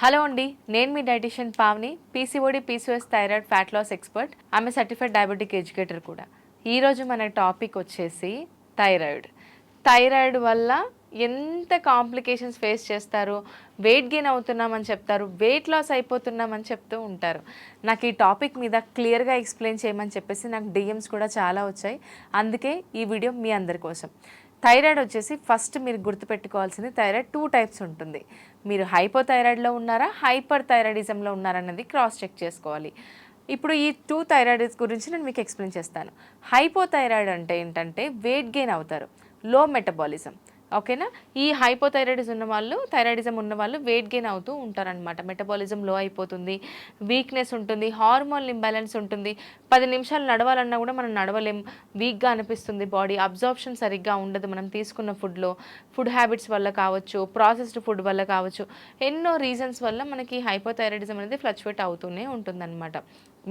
Hello అండి నేను మీ dietitian Pavani PCOD PCS thyroid fat loss expert. ఆమె సర్టిఫైడ్ డయాబెటిక్ ఎడ్యుకేటర్ కూడా. ఈరోజు మన టాపిక్ వచ్చేసి థైరాయిడ్. థైరాయిడ్ వల్ల ఎంత కాంప్లికేషన్స్ ఫేస్ చేస్తారు వెయిట్ గెయిన్ అవుతున్నామని చెప్తారు వెయిట్ లాస్ అయిపోతున్నామని చెప్తూ ఉంటారు. నాకు ఈ టాపిక్ మీద క్లియర్గా ఎక్స్ప్లెయిన్ చేయమని చెప్పేసి నాకు డిఎమ్స్ కూడా చాలా వచ్చాయి. అందుకే ఈ వీడియో మీ అందరి కోసం. థైరాయిడ్ వచ్చేసి ఫస్ట్ మీరు గుర్తుపెట్టుకోవాల్సింది థైరాయిడ్ టూ టైప్స్ ఉంటుంది. మీరు హైపోథైరాయిడ్లో ఉన్నారా హైపర్ థైరాయిడిజంలో ఉన్నారా అన్నది క్రాస్ చెక్ చేసుకోవాలి. ఇప్పుడు ఈ టూ థైరాయిడ్స్ గురించి నేను మీకు ఎక్స్ప్లెయిన్ చేస్తాను. హైపోథైరాయిడ్ అంటే ఏంటంటే వెయిట్ గెయిన్ అవుతారు. లో మెటబాలిజం. ఓకేనా? ఈ హైపోథైరాయిడిజం ఉన్న వాళ్ళు థైరాయిడిజం ఉన్న వాళ్ళు వెయిట్ గెయిన్ అవుతూ ఉంటారనమాట మెటబాలిజం లో అయిపోతుంది వీక్నెస్ ఉంటుంది హార్మోన్ ఇంబ్యాలెన్స్ ఉంటుంది. పది నిమిషాలు నడవాలన్నా కూడా మనం నడవలేం. వీక్గా అనిపిస్తుంది బాడీ. అబ్జార్ప్షన్ సరిగ్గా ఉండదు మనం తీసుకున్న ఫుడ్లో ఫుడ్ హ్యాబిట్స్ వల్ల కావచ్చు ప్రాసెస్డ్ ఫుడ్ వల్ల కావచ్చు ఎన్నో రీజన్స్ వల్ల మనకి హైపోథైరాయిడిజం అనేది ఫ్లక్చువేట్ అవుతూనే ఉంటుందన్నమాట.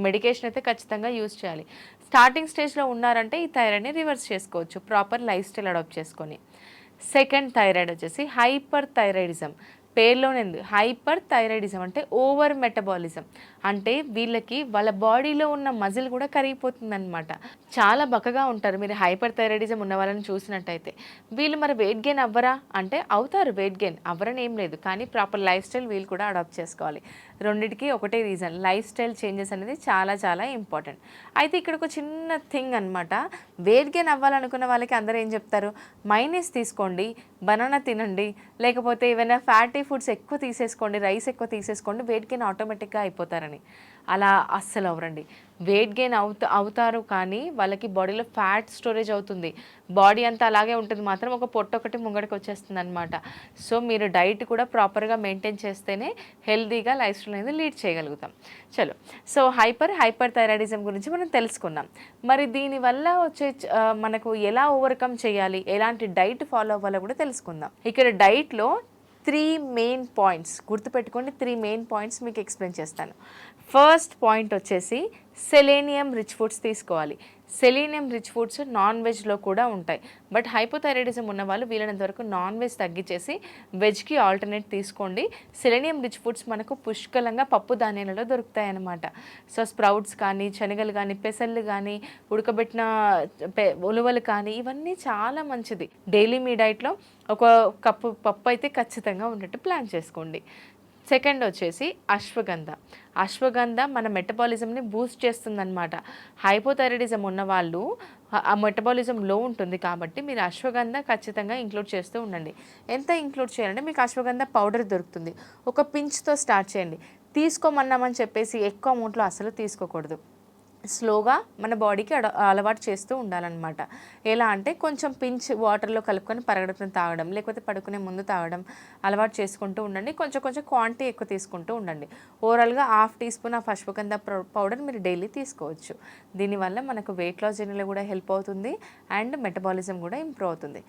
మెడికేషన్ అయితే ఖచ్చితంగా యూజ్ చేయాలి. స్టార్టింగ్ స్టేజ్లో ఉన్నారంటే ఈ థైరాయిడ్ని రివర్స్ చేసుకోవచ్చు ప్రాపర్ లైఫ్ స్టైల్ అడాప్ట్ చేసుకొని. సెకండ్ థైరాయిడ్ వచ్చేసి హైపర్ థైరాయిడిజం పేర్లోనే ఉంది. హైపర్ థైరాయిడిజం అంటే ఓవర్ మెటబాలిజం. అంటే వీళ్ళకి వాళ్ళ బాడీలో ఉన్న మజిల్ కూడా కరిగిపోతుందనమాట చాలా బక్కగా ఉంటారు. మీరు హైపర్ థైరాయిడిజం ఉన్న వాళ్ళని చూసినట్టయితే. వీళ్ళు మరి వెయిట్ గెయిన్ అవ్వరా? అంటే అవుతారు వెయిట్ గెయిన్. అవ్వరని ఏం లేదు. కానీ ప్రాపర్ లైఫ్ స్టైల్ వీళ్ళు కూడా అడాప్ట్ చేసుకోవాలి. రెండింటికి ఒకటే రీజన్. లైఫ్ స్టైల్ చేంజెస్ అనేది చాలా చాలా ఇంపార్టెంట్. అయితే ఇక్కడ ఒక చిన్న థింగ్ అనమాట వెయిట్ గెయిన్ అవ్వాలనుకున్న వాళ్ళకి అందరూ ఏం చెప్తారు? మైనస్ తీసుకోండి. బనానా తినండి. లేకపోతే ఏమైనా ఫ్యాటీ ఫుడ్స్ ఎక్కువ తీసేసుకోండి. రైస్ ఎక్కువ తీసేసుకోండి. వెయిట్ గెయిన్ ఆటోమేటిక్గా అయిపోతారని. అలా అస్సలు అవ్వరండి. వెయిట్ గెయిన్ అవుతా అవుతారు కానీ వాళ్ళకి బాడీలో ఫ్యాట్ స్టోరేజ్ అవుతుంది. బాడీ అంతా అలాగే ఉంటుంది మాత్రం ఒక పొట్ట ఒకటి ముంగడికి వచ్చేస్తుంది అనమాట సో మీరు డైట్ కూడా ప్రాపర్గా మెయింటైన్ చేస్తేనే హెల్తీగా లైఫ్ స్టైల్ అనేది లీడ్ చేయగలుగుతాం. చలో సో హైపర్ హైపర్ థైరాయిడిజం గురించి మనం తెలుసుకున్నాం మరి దీనివల్ల వచ్చే మనకు ఎలా ఓవర్కమ్ చేయాలి? ఎలాంటి డైట్ ఫాలో అవ్వాలో కూడా తెలుసుకుందాం. ఇక్కడ డైట్లో త్రీ మెయిన్ పాయింట్స్ గుర్తుపెట్టుకోండి త్రీ మెయిన్ పాయింట్స్ మీకు ఎక్స్ప్లెయిన్ చేస్తాను. ఫస్ట్ పాయింట్ వచ్చేసి సెలేనియం రిచ్ ఫుడ్స్ తీసుకోవాలి. సెలీనియం రిచ్ ఫుడ్స్ నాన్ వెజ్లో కూడా ఉంటాయి. బట్ హైపోథైరాయిడిజం ఉన్న వాళ్ళు వీలైనంత వరకు నాన్ వెజ్ తగ్గించేసి వెజ్కి ఆల్టర్నేట్ తీసుకోండి. సెలీనియం రిచ్ ఫుడ్స్ మనకు పుష్కలంగా పప్పు ధాన్యాలలో దొరుకుతాయి అన్నమాట సో స్ప్రౌట్స్ కానీ శనగలు కానీ పెసళ్ళు కానీ ఉడకబెట్టిన ఉలువలు కానీ ఇవన్నీ చాలా మంచిది. డైలీ మీ డైట్లో ఒక కప్పు పప్పు అయితే ఖచ్చితంగా ఉన్నట్టు ప్లాన్ చేసుకోండి. సెకండ్ వచ్చేసి అశ్వగంధ. అశ్వగంధ మన మెటబాలిజంని బూస్ట్ చేస్తుందన్నమాట. హైపోథైరాయిడిజం ఉన్న వాళ్ళు ఆ- ఆ మెటబాలిజం లో ఉంటుంది కాబట్టి మీరు అశ్వగంధ ఖచ్చితంగా ఇంక్లూడ్ చేస్తూ ఉండండి. ఎంత ఇంక్లూడ్ చేయాలంటే మీకు అశ్వగంధ పౌడర్ దొరుకుతుంది. ఒక పించ్తో స్టార్ట్ చేయండి. తీసుకోమన్నామని చెప్పేసి ఎక్కువ అమౌంట్లో అసలు తీసుకోకూడదు. స్లోగా మన బాడీకి అడ అలవాటు చేస్తూ ఉండాలన్నమాట. ఎలా అంటే కొంచెం పించ్ వాటర్లో కలుపుకొని పరగడుపున తాగడం లేకపోతే పడుకునే ముందు తాగడం అలవాటు చేసుకుంటూ ఉండండి. కొంచెం కొంచెం క్వాంటిటీ ఎక్కువ తీసుకుంటూ ఉండండి. ఓవరాల్గా half teaspoon of ashwagandha powder మీరు డైలీ తీసుకోవచ్చు. దీనివల్ల మనకు వెయిట్ లాస్ జర్నీలో కూడా హెల్ప్ అవుతుంది అండ్ మెటబాలిజం కూడా ఇంప్రూవ్ అవుతుంది.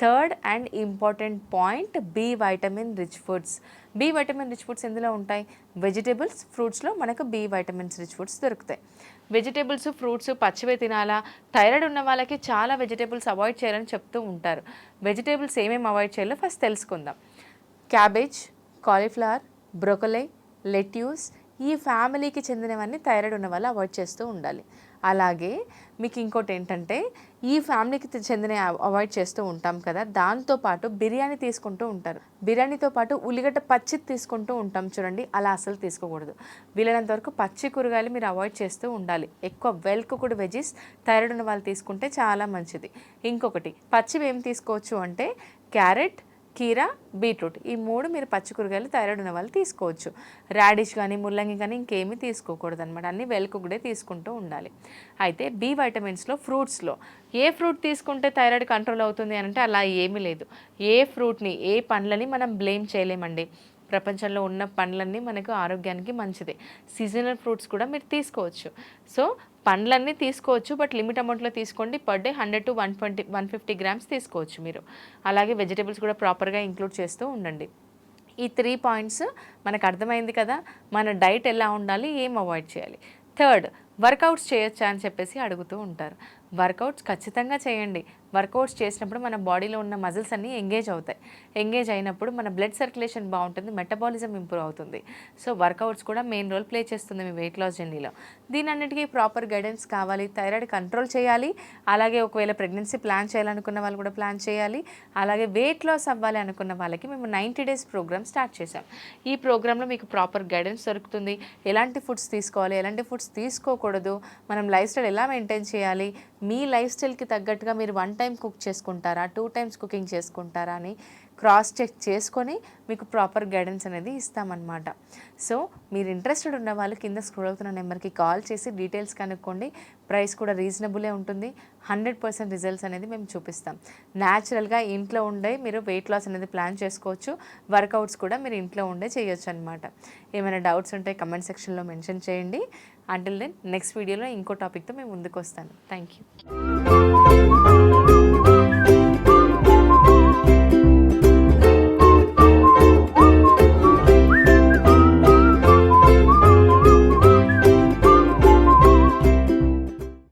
Third and important point B vitamin rich foods B vitamin rich foods ఎందులో ఉంటాయి? వెజిటేబుల్స్ ఫ్రూట్స్లో మనకు బి వైటమిన్స్ రిచ్ ఫుడ్స్ దొరుకుతాయి. వెజిటేబుల్స్ ఫ్రూట్స్ పచ్చివే తినాలా? థైరాయిడ్ ఉన్న వాళ్ళకి చాలా వెజిటేబుల్స్ అవాయిడ్ చేయాలని చెప్తూ ఉంటారు. వెజిటేబుల్స్ ఏమేమి అవాయిడ్ చేయాలో ఫస్ట్ తెలుసుకుందాం. క్యాబేజ్ కాలీఫ్లవర్ బ్రొకలై లెట్యూస్ ఈ ఫ్యామిలీకి చెందినవన్నీ థైరాయిడ్ ఉన్న వాళ్ళు అవాయిడ్ చేస్తూ ఉండాలి. అలాగే మీకు ఇంకోటి ఏంటంటే ఈ ఫ్యామిలీకి చెందిన అవాయిడ్ చేస్తూ ఉంటాం కదా దాంతోపాటు బిర్యానీ తీసుకుంటూ ఉంటారు. బిర్యానీతో పాటు ఉల్లిగడ్డ పచ్చి తీసుకుంటూ ఉంటాం చూడండి అలా అసలు తీసుకోకూడదు. వీలైనంత వరకు పచ్చి కూరగాయలు మీరు అవాయిడ్ చేస్తూ ఉండాలి. ఎక్కువ వెల్ కుక్డ్ వెజీస్ థైరాయిడ్ ఉన్న వాళ్ళు తీసుకుంటే చాలా మంచిది. ఇంకొకటి పచ్చివి ఏం తీసుకోవచ్చు అంటే క్యారెట్ కీరా బీట్రూట్ ఈ మూడు మీరు పచ్చి కూరగాయలు థైరాయిడ్ ఉన్న వాళ్ళు తీసుకోవచ్చు. రాడిష్ కానీ ముల్లంగి కానీ ఇంకేమీ తీసుకోకూడదు అనమాట అన్నీ వెల్కుగుడే తీసుకుంటూ ఉండాలి. అయితే బి వైటమిన్స్లో ఫ్రూట్స్లో ఏ ఫ్రూట్ తీసుకుంటే థైరాయిడ్ కంట్రోల్ అవుతుంది అని అంటే అలా ఏమీ లేదు. ఏ ఫ్రూట్ని ఏ పండ్లని మనం బ్లేమ్ చేయలేమండి. ప్రపంచంలో ఉన్న పండ్లన్నీ మనకు ఆరోగ్యానికి మంచిదే. సీజనల్ ఫ్రూట్స్ కూడా మీరు తీసుకోవచ్చు. సో పండ్లన్నీ తీసుకోవచ్చు బట్ లిమిట్ అమౌంట్లో తీసుకోండి. Per day hundred to one twenty one fifty grams తీసుకోవచ్చు మీరు. అలాగే వెజిటేబుల్స్ కూడా ప్రాపర్గా ఇంక్లూడ్ చేస్తూ ఉండండి. ఈ త్రీ పాయింట్స్ మనకు అర్థమైంది కదా? మన డైట్ ఎలా ఉండాలి ఏం అవాయిడ్ చేయాలి? థర్డ్ వర్కౌట్స్ చేయొచ్చా అని చెప్పేసి అడుగుతూ ఉంటారు. వర్కౌట్స్ ఖచ్చితంగా చేయండి. వర్కౌట్స్ చేసినప్పుడు మన బాడీలో ఉన్న మజిల్స్ అన్నీ ఎంగేజ్ అవుతాయి. ఎంగేజ్ అయినప్పుడు మన బ్లడ్ సర్క్యులేషన్ బాగుంటుంది మెటబాలిజం ఇంప్రూవ్ అవుతుంది. సో వర్కౌట్స్ కూడా మెయిన్ రోల్ ప్లే చేస్తుంది మీ వెయిట్ లాస్ జర్నీలో. దీనన్నిటికీ ప్రాపర్ గైడెన్స్ కావాలి థైరాయిడ్ కంట్రోల్ చేయాలి. అలాగే ఒకవేళ ప్రెగ్నెన్సీ ప్లాన్ చేయాలనుకున్న వాళ్ళు కూడా ప్లాన్ చేయాలి. అలాగే వెయిట్ లాస్ అవ్వాలి అనుకున్న వాళ్ళకి మేము నైంటీ డేస్ ప్రోగ్రామ్ స్టార్ట్ చేసాం ఈ ప్రోగ్రాంలో మీకు ప్రాపర్ గైడెన్స్ దొరుకుతుంది. ఎలాంటి ఫుడ్స్ తీసుకోవాలి ఎలాంటి ఫుడ్స్ తీసుకోకూడదు మనం లైఫ్ స్టైల్ ఎలా మెయింటైన్ చేయాలి మీ లైఫ్ స్టైల్కి తగ్గట్టుగా మీరు వన్ టైం కుక్ చేసుకుంటారా టూ టైమ్స్ కుకింగ్ చేసుకుంటారా అని క్రాస్ చెక్ చేసుకొని మీకు ప్రాపర్ గైడెన్స్ అనేది ఇస్తామన్నమాట. సో మీరు ఇంట్రెస్టెడ్ ఉన్న వాళ్ళు కింద స్క్రోల్ అవుతున్న నెంబర్కి కాల్ చేసి డీటెయిల్స్ కనుక్కోండి. ప్రైస్ కూడా రీజనబులే ఉంటుంది. హండ్రెడ్ పర్సెంట్ రిజల్ట్స్ అనేది మేము చూపిస్తాం. న్యాచురల్గా ఇంట్లో ఉండే మీరు వెయిట్ లాస్ అనేది ప్లాన్ చేసుకోవచ్చు. వర్కౌట్స్ కూడా మీరు ఇంట్లో ఉండే చేయొచ్చు అనమాట ఏమైనా డౌట్స్ ఉంటే కమెంట్ సెక్షన్లో మెన్షన్ చేయండి. అంటిల్ దెన్ నెక్స్ట్ వీడియోలో ఇంకో టాపిక్తో మేము ముందుకు వస్తాను. Thank you